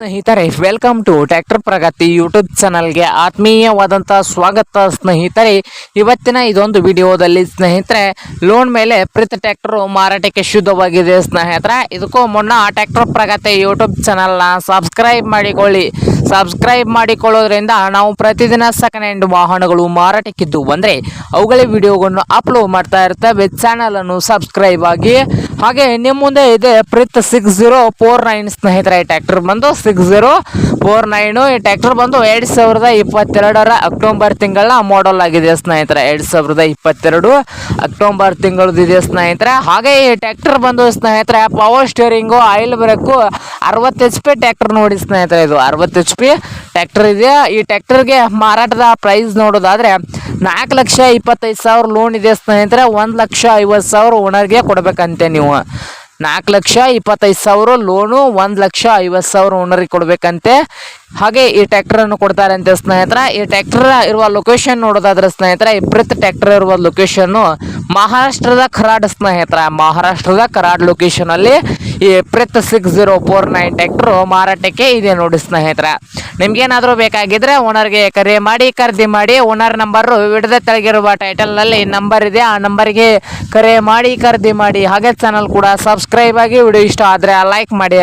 ಸ್ನೇಹಿತರೆ welcome to tractor Pragati YouTube ಚಾನಲ್ಗೆ ಆತ್ಮೀಯವಾದಂಥ ಸ್ವಾಗತ ಸ್ನೇಹಿತರೆ. ಇವತ್ತಿನ ಇದೊಂದು ವಿಡಿಯೋದಲ್ಲಿ ಸ್ನೇಹಿತರೆ ಲೋನ್ ಮೇಲೆ ಪ್ರತಿ ಟ್ರ್ಯಾಕ್ಟರು ಮಾರಾಟಕ್ಕೆ ಶುದ್ಧವಾಗಿದೆ ಸ್ನೇಹಿತರೆ. ಇದಕ್ಕೂ ಮುನ್ನ ಟ್ರ್ಯಾಕ್ಟರ್ ಪ್ರಗತಿ ಯೂಟ್ಯೂಬ್ ಚಾನಲ್ನ ಸಬ್ಸ್ಕ್ರೈಬ್ ಮಾಡಿಕೊಳ್ಳಿ. ಸಬ್ಸ್ಕ್ರೈಬ್ ಮಾಡಿಕೊಳ್ಳೋದ್ರಿಂದ ನಾವು ಪ್ರತಿದಿನ ಸೆಕೆಂಡ್ ಹ್ಯಾಂಡ್ ವಾಹನಗಳು ಮಾರಾಟಕ್ಕಿದ್ದು ಬಂದರೆ, ಅವುಗಳ ವಿಡಿಯೋಗಳನ್ನು ಅಪ್ಲೋಡ್ ಮಾಡ್ತಾ ಇರ್ತವೆ. ಚಾನಲನ್ನು ಸಬ್ಸ್ಕ್ರೈಬ್ ಆಗಿ ಹಾಗೆ ನಿಮ್ಮ ಮುಂದೆ ಇದೆ Preet six zero four nine ಸ್ನೇಹಿತರೆ ಟ್ರ್ಯಾಕ್ಟರ್ ಬಂದು ಸಿಕ್ಸ್ ಜೀರೋ ಫೋರ್ ನೈನು ಈ ಟ್ಯಾಕ್ಟರ್ ಬಂದು ಎರಡು ಸಾವಿರದ ಇಪ್ಪತ್ತೆರಡರ ಅಕ್ಟೋಬರ್ ತಿಂಗಳ ಮಾಡಲ್ ಆಗಿದೆ ಸ್ನೇಹಿತರೆ, ಎರಡು ಸಾವಿರದ ಇಪ್ಪತ್ತೆರಡು ಅಕ್ಟೋಬರ್ ತಿಂಗಳದಿದೆ ಸ್ನೇಹಿತರೆ. ಹಾಗೆ ಈ ಟ್ಯಾಕ್ಟರ್ ಬಂದು ಸ್ನೇಹಿತರೆ ಪವರ್ ಸ್ಟೇರಿಂಗು ಆಯಿಲ್ ಬ್ರೇಕು ಅರವತ್ತು ಎಚ್ ಪಿ ಟ್ಯಾಕ್ಟರ್ ನೋಡಿ ಸ್ನೇಹಿತರೆ ಇದು. ಅರವತ್ತು ಎಚ್ ಪಿ ಟ್ಯಾಕ್ಟರ್ ಇದೆ. ಈ ಟ್ಯಾಕ್ಟರ್ಗೆ ಮಾರಾಟದ ಪ್ರೈಸ್ ನೋಡೋದಾದರೆ ನಾಲ್ಕು ಲಕ್ಷ ಇಪ್ಪತ್ತೈದು ಸಾವಿರ ಲೋನ್ ಇದೆ ಸ್ನೇಹಿತರೆ. ಒಂದು ಲಕ್ಷ ಐವತ್ತು ಸಾವಿರ ಓನರ್ಗೆ ಕೊಡಬೇಕಂತೆ ನೀವು. ನಾಲ್ಕು ಲಕ್ಷ ಇಪ್ಪತ್ತೈದು ಸಾವಿರ ಲೋನು, ಒಂದು ಲಕ್ಷ ಐವತ್ತು ಸಾವಿರ ಓನರಿಗೆ ಕೊಡಬೇಕಂತೆ. ಹಾಗೆ ಈ ಟ್ಯಾಕ್ಟ್ರನ್ನು ಕೊಡ್ತಾರೆ ಅಂತ ಸ್ನೇಹಿತರ. ಈ ಟ್ರ್ಯಾಕ್ಟರ್ ಇರುವ ಲೊಕೇಶನ್ ನೋಡೋದಾದ್ರೆ ಸ್ನೇಹಿತರ ಈ ಟ್ಯಾಕ್ಟರ್ ಇರುವ ಲೊಕೇಶನ್ನು ಮಹಾರಾಷ್ಟ್ರದ ಕರಾಡ್ ಸ್ನೇಹಿತರ, ಮಹಾರಾಷ್ಟ್ರದ ಕರಾಡ್ ಲೊಕೇಶನಲ್ಲಿ ಈ Preet six zero four nine tractor ಮಾರಾಟಕ್ಕೆ ಇದೆ ನೋಡಿ ಸ್ನೇಹಿತರೆ. ನಿಮ್ಗೇನಾದರೂ ಬೇಕಾಗಿದ್ರೆ ಓನರ್ಗೆ ಕರೆ ಮಾಡಿ, ಖರೀದಿ ಮಾಡಿ, ಓನರ್ ನಂಬರು ವಿಡದ ತೆಳಗಿರುವ ಟೈಟಲ್ನಲ್ಲಿ ನಂಬರ್ ಇದೆ. ಆ ನಂಬರ್ಗೆ ಕರೆ ಮಾಡಿ, ಖರೀದಿ ಮಾಡಿ, ಹಾಗೆ ಚಾನಲ್ ಕೂಡ ಸಬ್ಸ್ಕ್ರೈಬ್ ಆಗಿ ವಿಡಿಯೋ ಇಷ್ಟ ಆದರೆ ಲೈಕ್ ಮಾಡಿ.